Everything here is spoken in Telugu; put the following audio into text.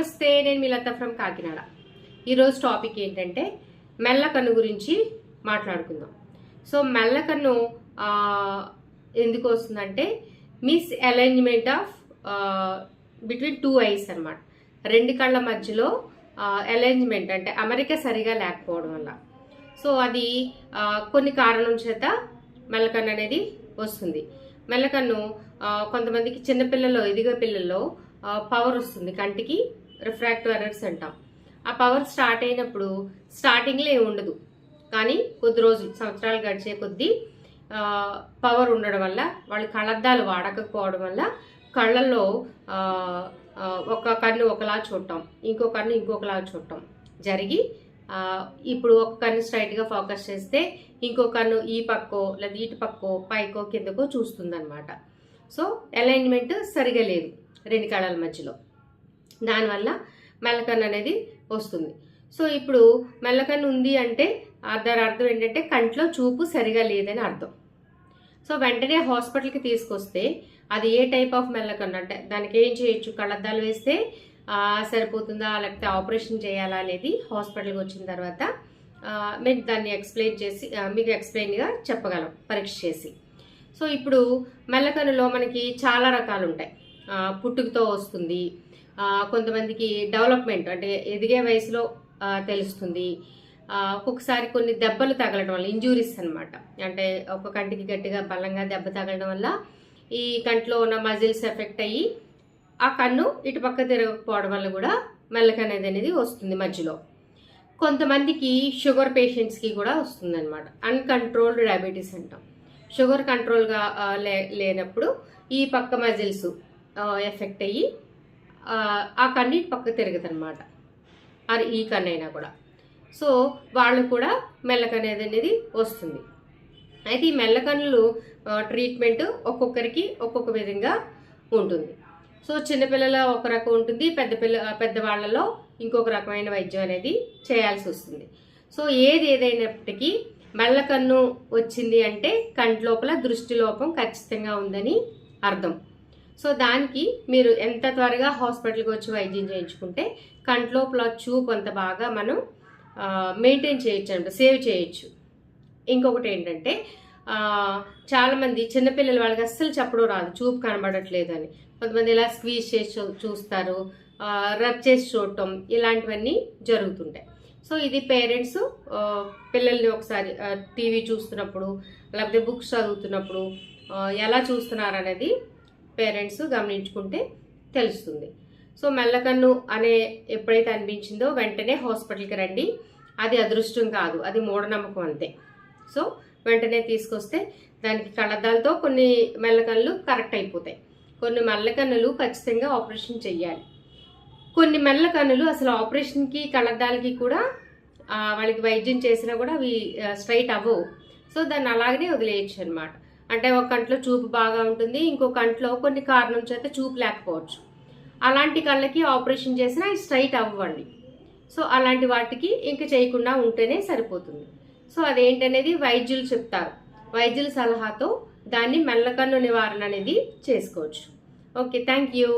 నమస్తే నేను మీ లత ఫ్రమ్ కాకినాడ. ఈరోజు టాపిక్ ఏంటంటే మెల్లకన్ను గురించి మాట్లాడుకుందాం. సో మెల్లకన్ను ఎందుకు వస్తుందంటే misalignment of between two eyes అన్నమాట. రెండు కళ్ళ మధ్యలో అలైన్మెంట్ అంటే అమెరికా సరిగా లేకపోవడం వల్ల. సో అది కొన్ని కారణం చేత మెల్లకన్ను అనేది వస్తుంది. మెల్లకన్ను కొంతమందికి చిన్నపిల్లలు ఎదిగే పిల్లల్లో పవర్ వస్తుంది కంటికి. రిఫ్రాక్టివ్ ఎర్రర్స్ అంటాం. ఆ పవర్ స్టార్ట్ అయినప్పుడు స్టార్టింగ్లో ఏమి ఉండదు. కానీ కొద్ది రోజులు సంవత్సరాలు గడిచే కొద్దీ పవర్ ఉండడం వల్ల వాళ్ళు కళ్ళద్దాలు వాడకపోవడం వల్ల కళ్ళల్లో ఒక కన్ను ఒకలా చూడటం ఇంకో కన్ను ఇంకొకలా చూడటం జరిగి ఇప్పుడు ఒక కన్ను స్ట్రైట్గా ఫోకస్ చేస్తే ఇంకో కన్ను ఈ పక్కో లేదా ఇటు పక్కో పైకో కిందకో చూస్తుందన్నమాట. సో అలైన్మెంట్ సరిగా లేదు రెండు కళల మధ్యలో. దానివల్ల మెల్లకన్ను అనేది వస్తుంది. సో ఇప్పుడు మెల్లకన్ను ఉంది అంటే దాని అర్థం ఏంటంటే కంట్లో చూపు సరిగా లేదని అర్థం. సో వెంటనే హాస్పిటల్కి తీసుకొస్తే అది ఏ టైప్ ఆఫ్ మెల్లకన్ను అంటే దానికి ఏం చేయొచ్చు? కళ్ళద్దాలు వేస్తే సరిపోతుందా? లేకపోతే ఆపరేషన్ చేయాలా? అనేది హాస్పిటల్కి వచ్చిన తర్వాత మేము దాన్ని ఎక్స్ప్లెయిన్ చేసి మీకు ఎక్స్ప్లెయిన్గా చెప్పగలం పరీక్ష చేసి. సో ఇప్పుడు మెల్లకన్నులో మనకి చాలా రకాలు ఉంటాయి. పుట్టుకతో వస్తుంది కొంతమందికి డెవలప్మెంట్ అంటే ఎదిగే వయసులో తెలుస్తుంది. ఒక్కొక్కసారి కొన్ని దెబ్బలు తగలడం వల్ల ఇంజూరీస్ అనమాట అంటే ఒక కంటికి గట్టిగా బలంగా దెబ్బ తగలడం వల్ల ఈ కంట్లో ఉన్న మజిల్స్ ఎఫెక్ట్ అయ్యి ఆ కన్ను ఇటు పక్క తిరగకపోవడం వల్ల కూడా మెల్లకనేది అనేది వస్తుంది మధ్యలో. కొంతమందికి షుగర్ పేషెంట్స్కి కూడా వస్తుంది అనమాట అన్కంట్రోల్డ్ డయాబెటీస్ అంటాం. షుగర్ కంట్రోల్గా లే లేనప్పుడు ఈ పక్క మజిల్స్ ఎఫెక్ట్ అయ్యి ఆ, కన్ను ఇటు పక్క తిరగదు అనమాట అది ఈ కన్ను అయినా కూడా. సో వాళ్ళు కూడా మెల్లకనేది అనేది వస్తుంది. అయితే ఈ మెల్లకన్నులు ట్రీట్మెంట్ ఒక్కొక్కరికి ఒక్కొక్క విధంగా ఉంటుంది. సో చిన్నపిల్లల ఒక రకం ఉంటుంది పెద్ద పిల్ల పెద్దవాళ్ళలో ఇంకొక రకమైన వైద్యం అనేది చేయాల్సి వస్తుంది. సో ఏది ఏదైనప్పటికీ మెల్లకన్ను వచ్చింది అంటే కంటి లోపల దృష్టి లోపం ఖచ్చితంగా ఉందని అర్థం. సో దానికి మీరు ఎంత త్వరగా హాస్పిటల్కి వచ్చి వైద్యం చేయించుకుంటే కంట్లో ప్లచ్చు చూపు అంత బాగా మనం మెయింటైన్ చేయొచ్చు అనమాట సేవ్ చేయొచ్చు. ఇంకొకటి ఏంటంటే చాలామంది చిన్నపిల్లల వాళ్ళకి అస్సలు చెప్పడం రాదు చూపు కనబడట్లేదు అని కొంతమంది ఇలా స్క్వీజ్ చేసి చూస్తారు రబ్ చేసి చూడటం ఇలాంటివన్నీ జరుగుతుంటాయి. సో ఇది పేరెంట్స్ పిల్లల్ని ఒకసారి టీవీ చూస్తున్నప్పుడు లేకపోతే బుక్స్ చదువుతున్నప్పుడు ఎలా చూస్తున్నారు అనేది పేరెంట్స్ గమనించుకుంటే తెలుస్తుంది. సో మెల్లకన్ను అనే ఎప్పుడైతే అనిపించిందో వెంటనే హాస్పిటల్కి రండి. అది అదృష్టం కాదు. అది మూఢనమ్మకం అంతే. సో వెంటనే తీసుకొస్తే దానికి కళ్ళద్దాలతో కొన్ని మెల్లకన్నులు కరెక్ట్ అయిపోతాయి. కొన్ని మెల్లకన్నులు ఖచ్చితంగా ఆపరేషన్ చెయ్యాలి. కొన్ని మెల్లకన్నులు అసలు ఆపరేషన్కి కళ్ళద్దాలకి కూడా వాళ్ళకి వైద్యం చేసినా కూడా అవి స్ట్రైట్ అవ్వవు. సో దాన్ని అలాగనే వదిలేయచ్చు అనమాట అంటే ఒక కంట్లో చూపు బాగా ఉంటుంది ఇంకో కంట్లో కొన్ని కారణం చేత చూపు లేకపోవచ్చు. అలాంటి కళ్ళకి ఆపరేషన్ చేసినా స్ట్రైట్ అవ్వండి. సో అలాంటి వాటికి ఇంక చేయకుండా ఉంటేనే సరిపోతుంది. సో అదేంటనేది వైద్యులు చెప్తారు. వైద్యుల సలహాతో దాన్ని మెల్లకన్ను నివారణ అనేది చేసుకోవచ్చు. Okay thank you.